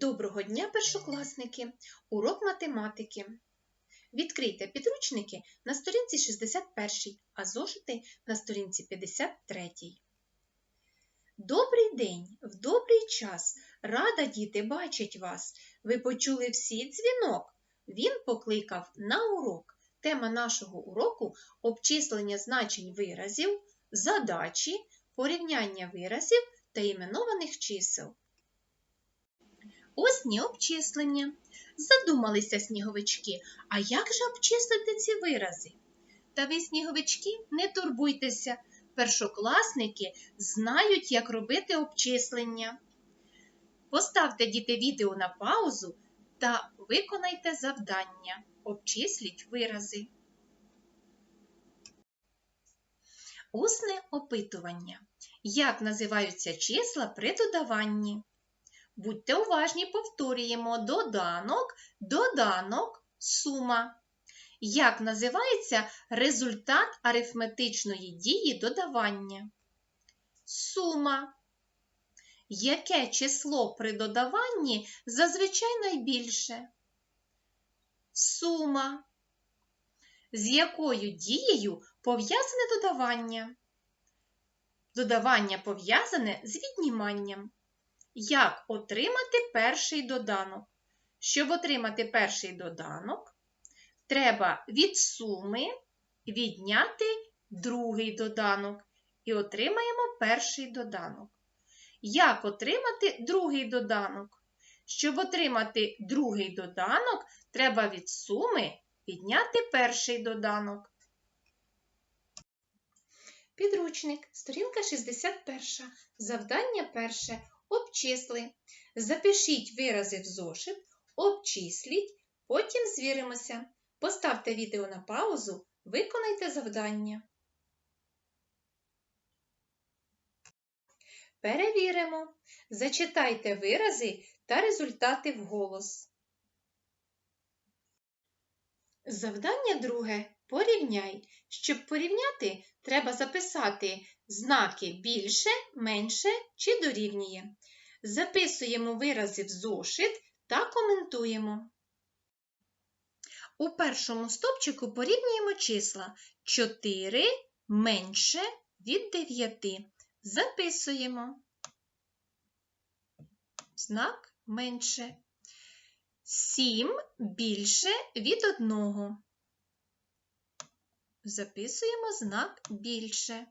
Доброго дня, першокласники! Урок математики. Відкрийте підручники на сторінці 61, а зошити на сторінці 53. Добрий день! В добрий час! Рада діти бачить вас! Ви почули всі дзвінок. Він покликав на урок. Тема нашого уроку обчислення значень виразів, задачі, порівняння виразів та іменованих чисел. Осні обчислення. Задумалися сніговички, а як же обчислити ці вирази? Та ви, сніговички, не турбуйтеся. Першокласники знають, як робити обчислення. Поставте діти відео на паузу та виконайте завдання. Обчисліть вирази. Усне опитування. Як називаються числа при додаванні? Будьте уважні, повторюємо доданок, доданок, сума. Як називається результат арифметичної дії додавання? Сума. Яке число при додаванні зазвичай найбільше? Сума. З якою дією пов'язане додавання? Додавання пов'язане з відніманням. Як отримати перший доданок? Щоб отримати перший доданок, треба від суми відняти другий доданок і отримаємо перший доданок. Як отримати другий доданок? Щоб отримати другий доданок, треба від суми відняти перший доданок. Підручник, сторінка 61. Завдання перше. Обчисли. Запишіть вирази в зошит, обчисліть, потім звіримося. Поставте відео на паузу, виконайте завдання. Перевіримо. Зачитайте вирази та результати вголос. Завдання друге. Порівняй. Щоб порівняти, треба записати знаки більше, менше чи дорівнює. Записуємо вирази в зошит та коментуємо. У першому стопчику порівнюємо числа 4 менше від 9. Записуємо знак менше. 7 більше від 1. Записуємо знак більше.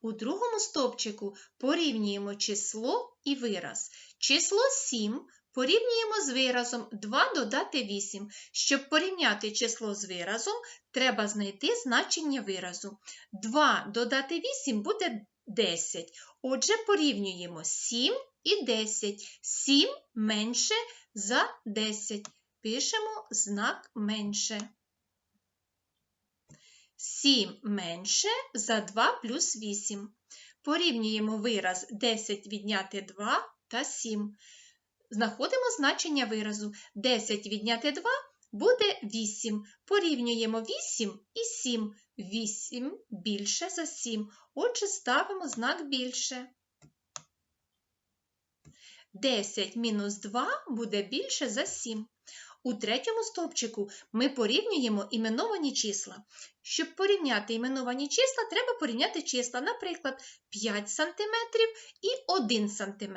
У другому стовпчику порівнюємо число і вираз. Число 7 порівнюємо з виразом 2 додати 8. Щоб порівняти число з виразом, треба знайти значення виразу. 2 додати 8 буде 10. Отже, порівнюємо 7 і 10. 7 менше за 10. Пишемо знак менше. 7 менше за 2 плюс 8. Порівнюємо вираз 10 відняти 2 та 7. Знаходимо значення виразу. 10 відняти 2 буде 8. Порівнюємо 8 і 7. 8 більше за 7. Отже, ставимо знак більше. 10 мінус 2 буде більше за 7. У третьому стовпчику ми порівнюємо іменовані числа. Щоб порівняти іменовані числа, треба порівняти числа, наприклад, 5 см і 1 см.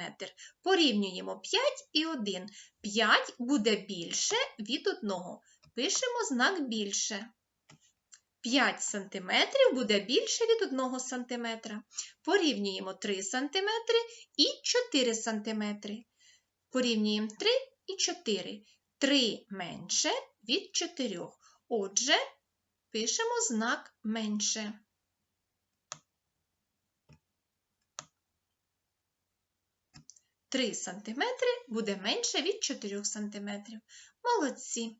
Порівнюємо 5 і 1. 5 буде більше від 1. Пишемо знак більше. 5 см буде більше від 1 см. Порівнюємо 3 см і 4 см. Порівнюємо 3 і 4. 3 менше від 4. Отже, пишемо знак менше. Три сантиметри буде менше від 4 сантиметрів. Молодці.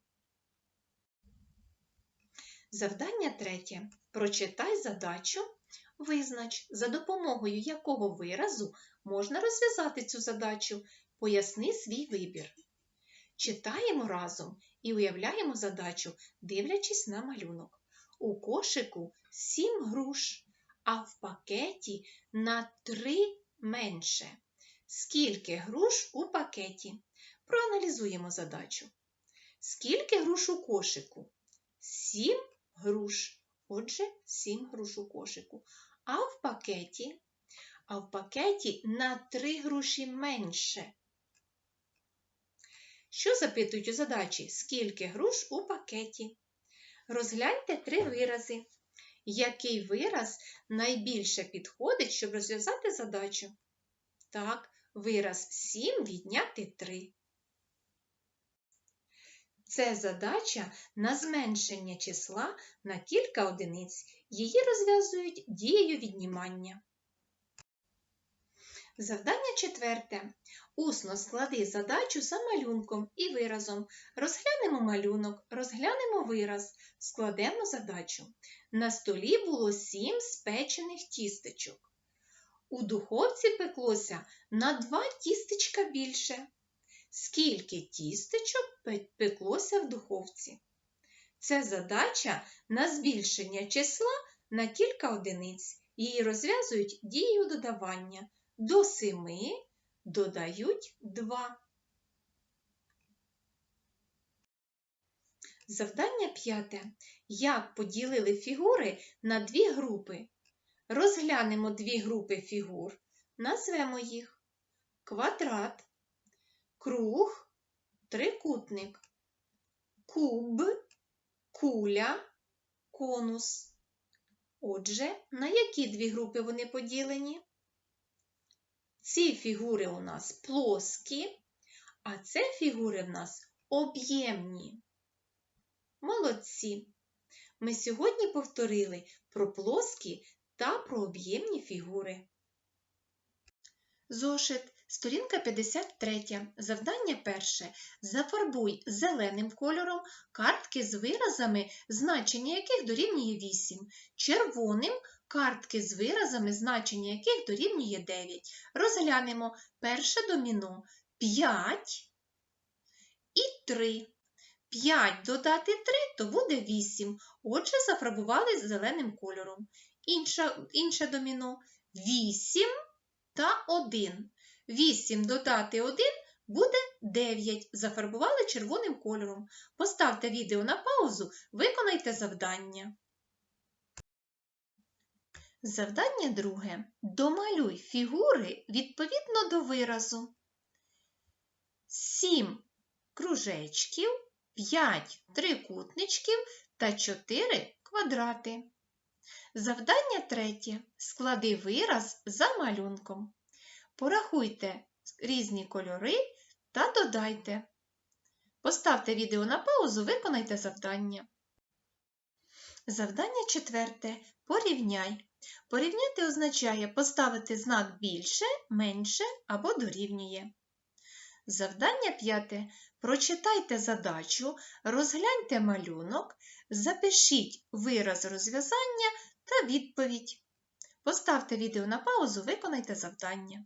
Завдання третє. Прочитай задачу. Визнач, за допомогою якого виразу можна розв'язати цю задачу. Поясни свій вибір. Читаємо разом і уявляємо задачу, дивлячись на малюнок. У кошику 7 груш, а в пакеті на 3 менше. Скільки груш у пакеті? Проаналізуємо задачу. Скільки груш у кошику? Сім груш. Отже, сім груш у кошику. А в пакеті? А в пакеті на три груші менше. Що запитують у задачі? Скільки груш у пакеті? Розгляньте три вирази. Який вираз найбільше підходить, щоб розв'язати задачу? Так, вираз 7 відняти 3. Це задача на зменшення числа на кілька одиниць. Її розв'язують дією віднімання. Завдання четверте. Усно склади задачу за малюнком і виразом. Розглянемо малюнок, розглянемо вираз, складемо задачу. На столі було сім спечених тістечок. У духовці пеклося на два тістечка більше. Скільки тістечок пеклося в духовці? Це задача на збільшення числа на кілька одиниць. Її розв'язують дією додавання. До семи додають два. Завдання п'яте. Як поділили фігури на дві групи? Розглянемо дві групи фігур. Назвемо їх квадрат, круг, трикутник, куб, куля, конус. Отже, на які дві групи вони поділені? Ці фігури у нас плоскі, а це фігури в нас об'ємні. Молодці! Ми сьогодні повторили про плоскі та про об'ємні фігури. Зошит, сторінка 53. Завдання перше. Зафарбуй зеленим кольором картки з виразами, значення яких дорівнює 8, червоним картки з виразами, значення яких дорівнює 9. Розглянемо перше доміно 5 і 3. 5 додати 3 то буде 8. Отже, зафарбували зеленим кольором. Інша, інше доміно 8 та 1. 8 додати 1 буде 9. Зафарбували червоним кольором. Поставте відео на паузу, виконайте завдання. Завдання друге. Домалюй фігури відповідно до виразу. 7 кружечків, 5 трикутничків та 4 квадрати. Завдання третє. Склади вираз за малюнком. Порахуйте різні кольори та додайте. Поставте відео на паузу, виконайте завдання. Завдання четверте. Порівняй. Порівняти означає поставити знак більше, менше або дорівнює. Завдання п'яте. Прочитайте задачу, розгляньте малюнок, запишіть вираз розв'язання та відповідь. Поставте відео на паузу, виконайте завдання.